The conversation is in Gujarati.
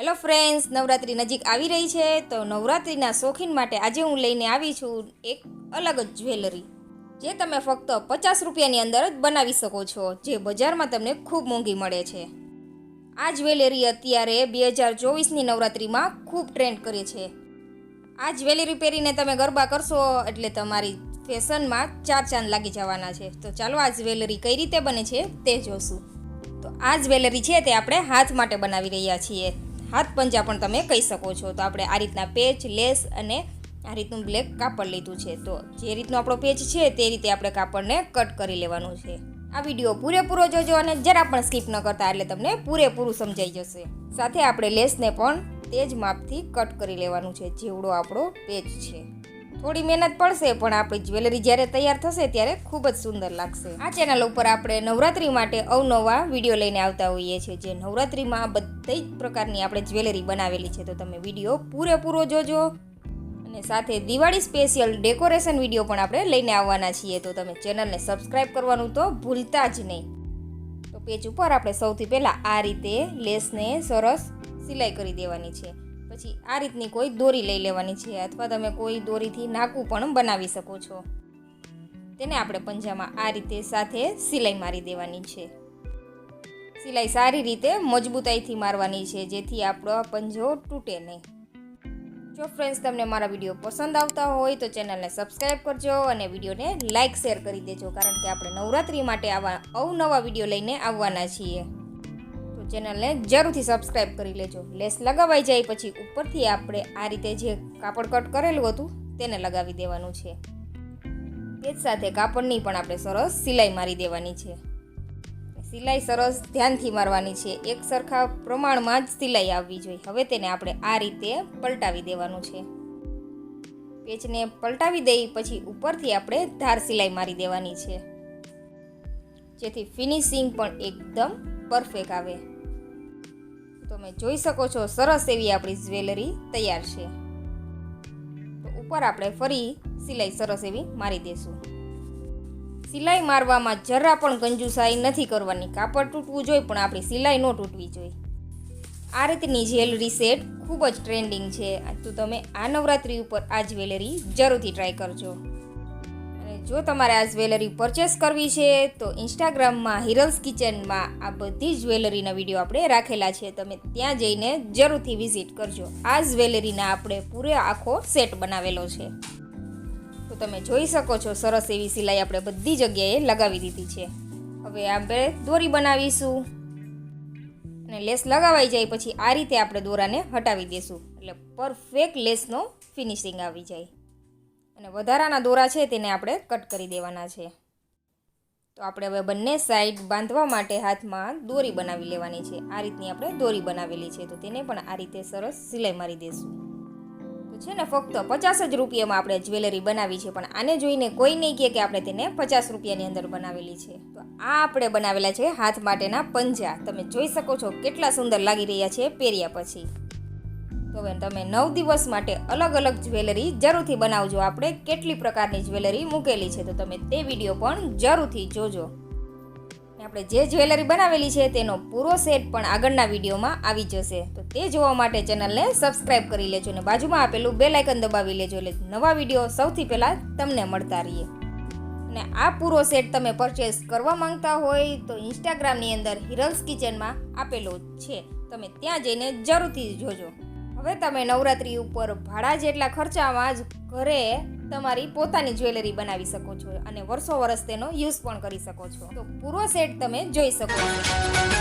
હેલો ફ્રેન્ડ્સ નવરાત્રિ નજીક આવી રહી છે, તો નવરાત્રિના શોખીન માટે આજે હું લઈને આવી છું એક અલગ જ જ્વેલરી, જે તમે ફક્ત પચાસ રૂપિયાની અંદર જ બનાવી શકો છો, જે બજારમાં તમને ખૂબ મોંઘી મળે છે. આ જ્વેલરી અત્યારે બે હજાર ચોવીસની નવરાત્રિમાં ખૂબ ટ્રેન્ડ કરે છે. આ જ્વેલરી પહેરીને તમે ગરબા કરશો, એટલે તમારી ફેશનમાં ચાર ચાંદ લાગી જવાના છે. તો ચાલો આ જ્વેલરી કઈ રીતે બને છે તે જોશું. તો આ જ્વેલરી છે તે આપણે હાથ માટે બનાવી રહ્યા છીએ. હાથ પંજા પણ તમે કહી શકો છો. તો આપણે આ રીતના પેચ, લેસ અને આ રીતનું બ્લેક કાપડ લીધું છે. તો જે રીતનો આપણો પેચ છે તે રીતે આપણે કાપડને કટ કરી લેવાનું છે. આ વીડિયો પૂરેપૂરો જોજો અને જરા પણ સ્કીપ ન કરતા એટલે તમને પૂરેપૂરું સમજાઈ જશે. સાથે આપણે લેસને પણ તે જ માપથી કટ કરી લેવાનું છે. જેવડો આપણો પેચ છે. થોડી મહેનત પડશે, પણ આપણી જ્વેલરી જ્યારે તૈયાર થશે ત્યારે ખૂબ જ સુંદર લાગશે. આ ચેનલ ઉપર આપણે નવરાત્રી માટે અવનવા વીડિયો લઈને આવતા હોઈએ છીએ, જે નવરાત્રીમાં બધી જ પ્રકારની આપણે જ્વેલરી બનાવેલી છે. તો તમે વીડિયો પૂરેપૂરો જોજો. અને સાથે દિવાળી સ્પેશિયલ ડેકોરેશન વીડિયો પણ આપણે લઈને આવવાના છીએ. તો તમે ચેનલને સબસ્ક્રાઈબ કરવાનું તો ભૂલતા જ નહીં. તો પેજ ઉપર આપણે સૌથી પહેલાં આ રીતે લેસને સરસ સિલાઈ કરી દેવાની છે. પછી આ રીતની કોઈ દોરી લઈ લેવાની છે અથવા તમે કોઈ દોરીથી નાકું પણ બનાવી શકો છો. તેને આપણે પંજામાં આ રીતે સાથે સિલાઈ મારી દેવાની છે. સિલાઈ સારી રીતે મજબૂતાઈથી મારવાની છે, જેથી આપણો પંજો તૂટે નહીં. જો ફ્રેન્ડ્સ તમને મારા વીડિયો પસંદ આવતા હોય તો ચેનલને સબસ્ક્રાઈબ કરજો અને વિડીયોને લાઇક શેર કરી દેજો, કારણ કે આપણે નવરાત્રી માટે આવા અવનવા વીડિયો લઈને આવવાના છીએ. ચેનલને જરૂરથી સબસ્ક્રાઈબ કરી લેજો. લેસ લગાવાઈ જાય પછી ઉપરથી આપણે આ રીતે જે કાપડ કટ કરેલું હતું, તેને લગાવી દેવાનું છે. તે જ સાથે કાપડની પણ આપણે સરસ સિલાઈ મારી દેવાની છે. સિલાઈ સરસ ધ્યાનથી મારવાની છે. એક સરખા પ્રમાણમાં જ સિલાઈ આવવી જોઈએ. હવે તેને આપણે આ રીતે પલટાવી દેવાનું છે. પેચને પલટાવી દઈ પછી ઉપરથી આપણે ધાર સિલાઈ મારી દેવાની છે. જેથી ફિનિશિંગ પણ એકદમ પરફેક્ટ આવે. તમે જોઈ શકો છો, સરસ એવી આપણી જ્વેલરી તૈયાર છે. તો ઉપર આપણે ફરી સિલાઈ સરસ એવી મારી દઈશું સિલાઈ મારવામાં જરા પણ કંજુસાઈ નથી કરવાની, કાપડ તૂટવું જોઈએ પણ આપણી સિલાઈ ન તૂટવી જોઈએ. આ રીતની જ્વેલરી સેટ ખૂબ જ ટ્રેન્ડિંગ છે. તો તમે આ નવરાત્રી ઉપર આ જ્વેલરી જરૂરથી ટ્રાય કરજો. જો તમારે આ જ્વેલરી પરચેસ કરવી છે, તો ઇન્સ્ટાગ્રામમાં હિરલ્સ કિચનમાં આ બધી જ્વેલરીના વીડિયો આપણે રાખેલા છે. તમે ત્યાં જઈને જરૂરથી વિઝિટ કરજો. આ જ્વેલરીના આપણે પૂરે આખો સેટ બનાવેલો છે. તો તમે જોઈ શકો છો, સરસ એવી સિલાઈ આપણે બધી જગ્યાએ લગાવી દીધી છે. હવે આપણે દોરી બનાવીશું. અને લેસ લગાવાઈ જાય પછી આ રીતે આપણે દોરાને હટાવી દઈશું એટલે પરફેક્ટ લેસનો ફિનિશિંગ આવી જાય. અને વધારાના દોરા છે તેને આપણે કટ કરી દેવાના છે. તો આપણે હવે બંને સાઈડ બાંધવા માટે હાથમાં દોરી બનાવી લેવાની છે. આ રીતની આપણે દોરી બનાવેલી છે. તો તેને પણ આ રીતે સરસ સિલાઈ મારી દઈશું છે ને ફક્ત પચાસ જ રૂપિયામાં આપણે જ્વેલરી બનાવી છે. પણ આને જોઈને કોઈ નહીં કહે કે આપણે તેને પચાસ રૂપિયાની અંદર બનાવેલી છે. તો આ આપણે બનાવેલા છે હાથ માટેના પંજા. તમે જોઈ શકો છો કેટલા સુંદર લાગી રહ્યા છે. પહેર્યા પછી. તો બેન, તમે નવ દિવસ માટે અલગ અલગ જ્વેલરી જરૂરથી બનાવજો. આપણે કેટલી પ્રકારની જ્વેલરી મૂકેલી છે તો તમે તે વીડિયો પણ જરૂરથી જોજો. આપણે જે જ્વેલરી બનાવેલી છે તેનો પૂરો સેટ પણ આગળના વિડીયોમાં આવી જશે. તો તે જોવા માટે ચેનલને સબસ્ક્રાઇબ કરી લેજો અને બાજુમાં આપેલું બે લાઇકન દબાવી લેજો એટલે નવા વીડિયો સૌથી પહેલાં તમને મળતા રહીએ. અને આ પૂરો સેટ તમે પરચેસ કરવા માંગતા હોય તો ઇન્સ્ટાગ્રામની અંદર હિરલ્સ કિચનમાં આપેલો છે. તમે ત્યાં જઈને જરૂરથી જોજો. હવે તમે નવરાત્રી ઉપર ભાડા જેટલા ખર્ચામાં જ ઘરે તમારી પોતાની જ્વેલરી બનાવી શકો છો અને વર્ષો વર્ષ તેનો યુઝ પણ કરી શકો છો. તો પૂરો સેટ તમે જોઈ શકો છો.